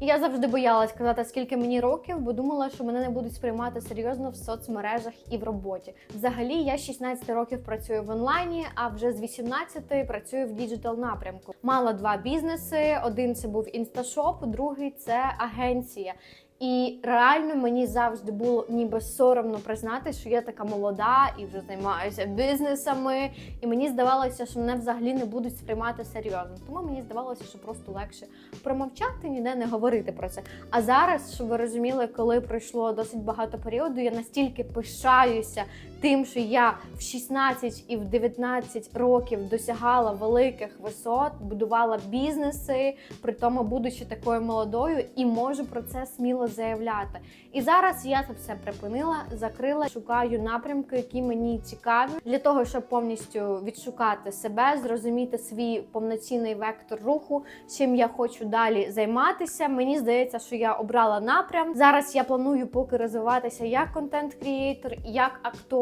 І я завжди боялась казати, скільки мені років, бо думала, що мене не будуть сприймати серйозно в соцмережах і в роботі. Взагалі, я з 16 років працюю в онлайні, а вже з 18 працюю в діджитал напрямку. Мала два бізнеси: один це був інсташоп, другий це агенція. І реально мені завжди було ніби соромно признати, що я така молода і вже займаюся бізнесами. І мені здавалося, що мене взагалі не будуть сприймати серйозно. Тому мені здавалося, що просто легше промовчати, ніде не говорити про це. А зараз, щоб ви розуміли, коли пройшло досить багато періоду, я настільки пишаюся тим, що я в 16 і в 19 років досягала великих висот, будувала бізнеси, при тому будучи такою молодою, і можу про це сміло заявляти. І зараз я це все припинила, закрила, шукаю напрямки, які мені цікаві, для того, щоб повністю відшукати себе, зрозуміти свій повноцінний вектор руху, чим я хочу далі займатися. Мені здається, що я обрала напрям. Зараз я планую поки розвиватися як контент-крієйтор, як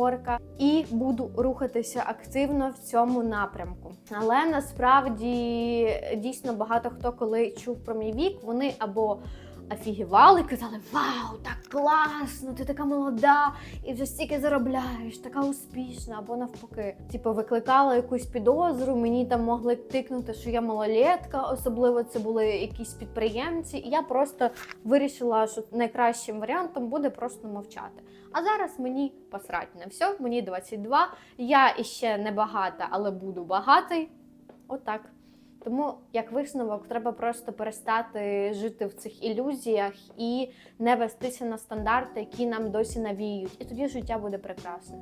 акторка, і буду рухатися активно в цьому напрямку. Але насправді дійсно багато хто, коли чув про мій вік, вони або офігівали, казали: Вау, так класно! Ти така молода і вже стільки заробляєш, така успішна, або навпаки. Типу, викликала якусь підозру, мені там могли тикнути, що я малолетка, особливо це були якісь підприємці. І я просто вирішила, що найкращим варіантом буде просто мовчати. А зараз мені посрать на все, мені 22, я іще не багата, але буду багатий. Отак. Тому, як висновок, треба просто перестати жити в цих ілюзіях і не вестися на стандарти, які нам досі навіють. І тоді життя буде прекрасне.